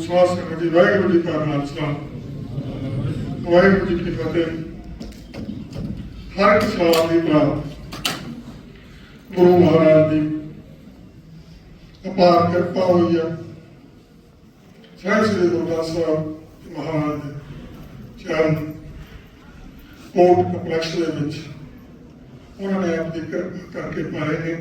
ਵਿਸ਼ਵਾਸ ਕਰਨਾ ਜੀ ਵਾਹਿਗੁਰੂ ਜੀ ਕਾ ਖਾਲਸਾ। ਵਾਹਿਗੁਰੂ ਜੀ ਕੀ ਫਤਿਹ। ਹਰ ਇੱਕ ਦੀ ਤਰ੍ਹਾਂ ਗੁਰੂ ਮਹਾਰਾਜ ਦੀ ਅਪਾਰ ਕਿਰਪਾ ਹੋਈ ਆ। ਸਾਹਿਬ ਸ੍ਰੀ ਗੁਰਦਾਸ ਸਾਹਿਬ ਮਹਾਰਾਜ ਦੇ ਚਰਨ ਕੋਟ ਕੰਪਲੈਕਸ ਦੇ ਵਿੱਚ ਉਹਨਾਂ ਨੇ ਆਪਣੀ ਕਿਰਪਾ ਕਰਕੇ ਪਾਏ ਨੇ।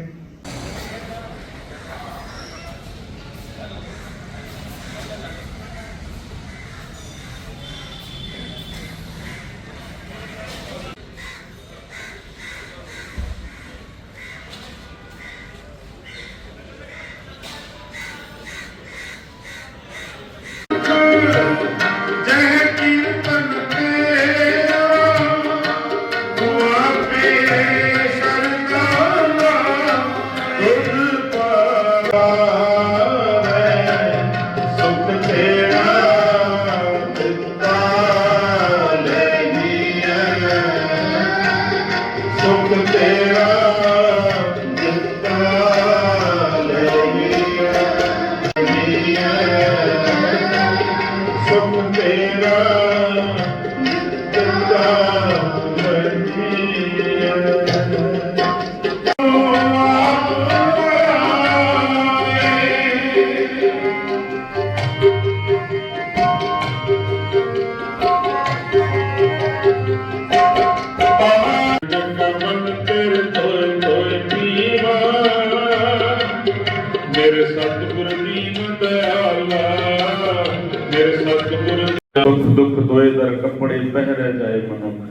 ਦੁੱਖ ਦੁੱਖ ਦੋਏ ਦਰ ਕੱਪੜੇ ਪਹਿਰੇ ਜਾਏ ਮਨੁੱਖ।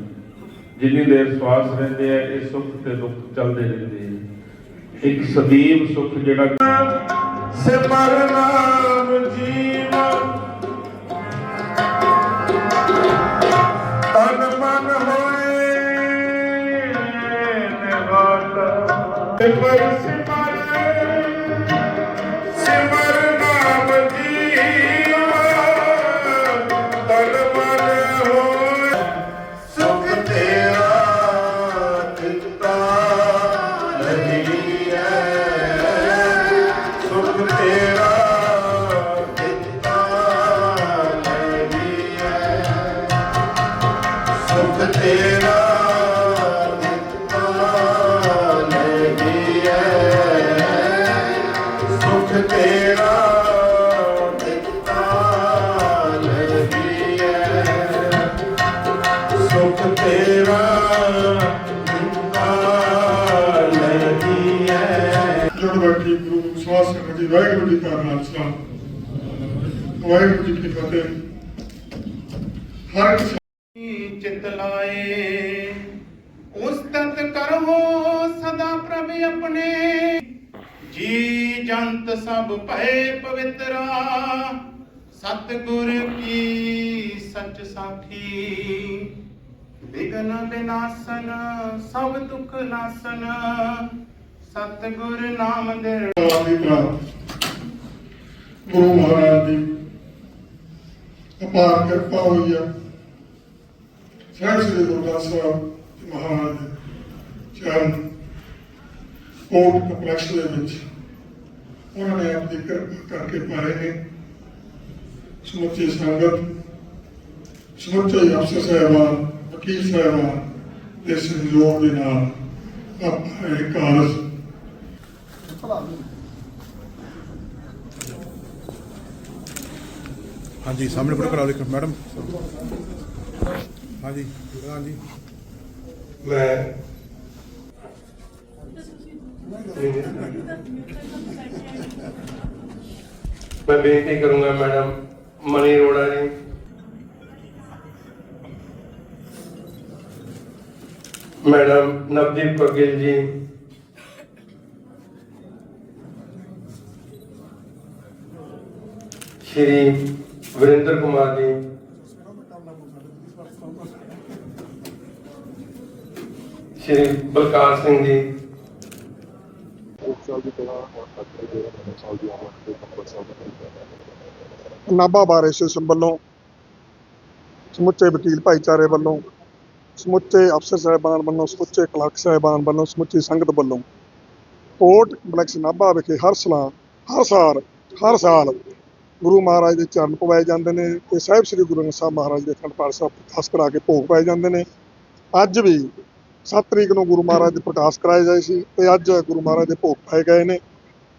ਜਿੰਨੀ ਦੇਰ ਸਵਾਸ ਰਹਿੰਦੇ ਆ, ਇਹ ਸੁੱਖ ਤੇ ਦੁੱਖ ਚੱਲਦੇ ਰਹਿੰਦੇ ਆ। ਇੱਕ ਸਦੀਵ ਸੁੱਖ ਜਿਹੜਾ ਸਿਮਰ ਨਾਮ ਜੀਵਾ ਤਨ ਮਨ ਹੋਏ ਨਿਵਾਲਾ ਸਿਮਰ ਸਿਮਰ ਸਿਮਰ ਬੈਠੀ ਗੁਰੂ ਨੂੰ ਵਿਸ਼ਵਾਸ ਕਰਨਾ ਜੀ ਵਾਹਿਗੁਰੂ ਜੀ ਕਾ ਖਾਲਸਾ ਵਾਹਿਗੁਰੂ ਜੀ ਕੀ ਫਤਿਹ। ਹਰ ਚਿਤ ਲਾਏ। ਉਸਤਤ ਕਰੋ ਸਦਾ ਪ੍ਰਭ ਆਪਣੇ। ਜੀ ਜੰਤ ਸਭ ਭਏ ਪਵਿੱਤਰਾ। ਸਤਿਗੁਰ ਕੀ ਸੱਚ ਸਾਖੀ। ਵਿਗਨ ਵਿਨਾਸ਼ਨ ਸਭ ਦੁਖ ਨਾਸਨ। ਸਤਿਗੁਰ ਨਾਮ ਦੇ ਗੁਰੂ ਮਹਾਰਾਜ ਦੀ ਅਪਾਰ ਕਿਰਪਾ ਹੋਈ ਆ। ਸਾਹਿਬ ਸ੍ਰੀ ਗੁਰਦਾਸ ਸਾਹਿਬ ਮਹਾਰਾਜ ਚਰਨ ਕੋਟ ਕੰਪਲੈਕਸ ਦੇ ਵਿੱਚ ਉਹਨਾਂ ਨੇ ਆਪਣੀ ਕਿਰਪਾ ਕਰਕੇ ਪਾਏ ਨੇ ਸਮੁੱਚੀ ਸੰਗਤ ਸਮੁੱਚੇ ਅਫਸਰ ਸਾਹਿਬਾਨ ਵਕੀਲ ਸਾਹਿਬਾਨ ਦੇ ਸਹਿਯੋਗ ਦੇ ਨਾਲ ਆਪਾਂ ਕਾਰਜ ਹਾਂਜੀ ਸਾਹਮਣੇ ਫੋਟੋ ਕਰਾ ਲਿਓ ਮੈਡਮ ਹਾਂਜੀ ਹਾਂਜੀ। ਮੈਂ ਮੈਂ ਬੇਨਤੀ ਕਰੂੰਗਾ madam, money Arora ji. Madam Navdeep Kaur ji. ਸ਼੍ਰੀ ਵਰਿੰਦਰ ਕੁਮਾਰ ਜੀ। ਸ਼੍ਰੀ ਬਲਕਾਰ ਸਿੰਘ ਜੀ। ਨਾਭਾ ਬਾਰ ਐਸੋਸੀਏਸ਼ਨ ਵੱਲੋਂ ਸਮੁੱਚੇ ਵਕੀਲ ਭਾਈਚਾਰੇ ਵੱਲੋਂ, ਸਮੁੱਚੇ ਅਫਸਰ ਸਾਹਿਬਾਨ ਵੱਲੋਂ, ਸਮੁੱਚੇ ਕਲਰਕ ਸਾਹਿਬਾਨ ਵੱਲੋਂ, ਸਮੁੱਚੀ ਸੰਗਤ ਵੱਲੋਂ ਕੋਟ ਕੰਪਲੈਕਸ ਨਾਭਾ ਵਿਖੇ ਹਰ ਸਲਾ, ਹਰ ਸਾਲ ਹਰ ਸਾਲ ਗੁਰੂ ਮਹਾਰਾਜ ਦੇ ਚਰਨ ਪਵਾਏ ਜਾਂਦੇ ਨੇ ਤੇ ਸਾਹਿਬ ਸ੍ਰੀ ਗੁਰੂ ਗ੍ਰੰਥ ਸਾਹਿਬ ਮਹਾਰਾਜ ਦੇ ਅਖੰਡ ਪਾਠ ਸਾਹਿਬ ਪ੍ਰਕਾਸ਼ ਕਰਾ ਕੇ ਭੋਗ ਪਾਏ ਜਾਂਦੇ ਨੇ। ਅੱਜ ਵੀ 7 ਤਰੀਕ ਨੂੰ ਗੁਰੂ ਮਹਾਰਾਜ ਦੇ ਪ੍ਰਕਾਸ਼ ਕਰਾਏ ਗਏ ਸੀ ਤੇ ਅੱਜ ਗੁਰੂ ਮਹਾਰਾਜ ਦੇ ਭੋਗ ਪਾਏ ਗਏ ਨੇ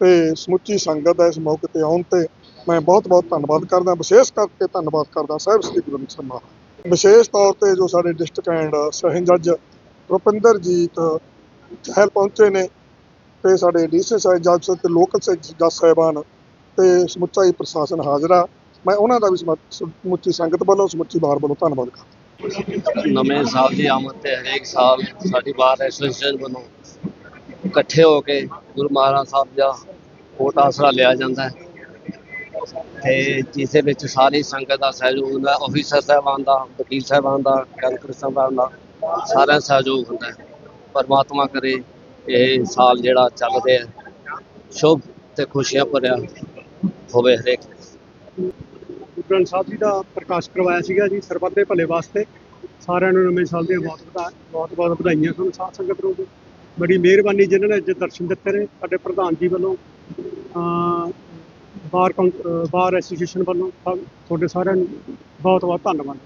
ਤੇ ਸਮੁੱਚੀ ਸੰਗਤ ਦਾ ਇਸ ਮੌਕੇ ਤੇ ਆਉਣ ਤੇ ਮੈਂ ਬਹੁਤ ਬਹੁਤ ਧੰਨਵਾਦ ਕਰਦਾ, ਵਿਸ਼ੇਸ਼ ਕਰਕੇ ਧੰਨਵਾਦ ਕਰਦਾ ਸਾਹਿਬ ਸ੍ਰੀ ਗੁਰੂ ਗ੍ਰੰਥ ਸਾਹਿਬ ਮਹਾਰਾਜ। ਵਿਸ਼ੇਸ਼ ਤੌਰ ਤੇ ਜੋ ਸਾਡੇ ਡਿਸਟ੍ਰਿਕਟ ਐਂਡ ਸਹਿਨ ਜੱਜ ਰੁਪਿੰਦਰਜੀਤ ਚਹਿਲ ਪਹੁੰਚੇ ਨੇ ਤੇ ਸਾਡੇ ਡੀਸੀ ਸਾਹਿਬ ਜੱਜ ਸਾਹਿਬ ਤੇ ਲੋਕਲ ਜੱਜ ਸਾਹਿਬਾਨ ਤੇ ਸਮੁੱਚਾ ਹੀ ਪ੍ਰਸ਼ਾਸਨ ਹਾਜ਼ਰਾ ਮੈਂ ਉਹਨਾਂ ਦਾ ਵੀ ਸਮੁੱਚੀ ਸੰਗਤ ਵੱਲੋਂ, ਸਮੁੱਚੀ ਬਾਰ ਵੱਲੋਂ ਧੰਨਵਾਦ ਕਰਦਾ ਨਵੇਂ ਸਾਲ ਦੀ ਆਮਦ ਤੇ ਹਰੇਕ ਸਾਲ ਸਾਡੀ ਬਾਰ ਐਸੋਸੀਏਸ਼ਨ ਵੱਲੋਂ ਇਕੱਠੇ ਹੋ ਕੇ ਗੁਰੂ ਮਹਾਰਾਜ ਸਾਹਿਬ ਦਾ ਕੋਟ ਆਸਰਾ ਲਿਆ ਜਾਂਦਾ ਹੈ। ਤੇ ਜਿਸ ਦੇ ਵਿੱਚ ਸਾਰੀ ਸੰਗਤ ਦਾ ਸਹਿਯੋਗ ਹੁੰਦਾ ਆਫੀਸਰ ਸਾਹਿਬਾਨ ਦਾ, ਵਕੀਲ ਸਾਹਿਬਾਨ ਦਾ ਕਲਕਰ ਸਾਹਿਬਾਨ ਦਾ ਸਾਰਿਆਂ ਦਾ ਸਹਿਯੋਗ ਹੁੰਦਾ ਹੈ। ਪਰਮਾਤਮਾ ਕਰੇ ਇਹ ਸਾਲ ਜਿਹੜਾ ਚੱਲ ਰਿਹਾ ਸ਼ੁਭ ਤੇ ਖੁਸ਼ੀਆਂ ਭਰਿਆ ਹੋਵੇ ਹਰੇਕ ਗੁਰੂ ਗ੍ਰੰਥ ਸਾਹਿਬ ਜੀ ਦਾ ਪ੍ਰਕਾਸ਼ ਕਰਵਾਇਆ ਸੀਗਾ ਜੀ ਸਰਬੱਤ ਦੇ ਭਲੇ ਵਾਸਤੇ। ਸਾਰਿਆਂ ਨੂੰ ਨਵੇਂ ਸਾਲ ਦੀਆਂ ਬਹੁਤ ਵਧਾ ਬਹੁਤ ਬਹੁਤ ਵਧਾਈਆਂ ਤੁਹਾਨੂੰ ਸਾਧ ਸੰਗਤ ਨੂੰ। ਬੜੀ ਮਿਹਰਬਾਨੀ ਜਿਨ੍ਹਾਂ ਨੇ ਅੱਜ ਦਰਸ਼ਨ ਦਿੱਤੇ ਨੇ ਸਾਡੇ ਪ੍ਰਧਾਨ ਜੀ ਵੱਲੋਂ। ਬਾਰ ਕੌਂ- ਬਾਰ ਐਸੋਸੀਏਸ਼ਨ ਵੱਲੋਂ। ਤੁਹਾਡੇ ਸਾਰਿਆਂ ਨੂੰ ਬਹੁਤ ਬਹੁਤ ਧੰਨਵਾਦ।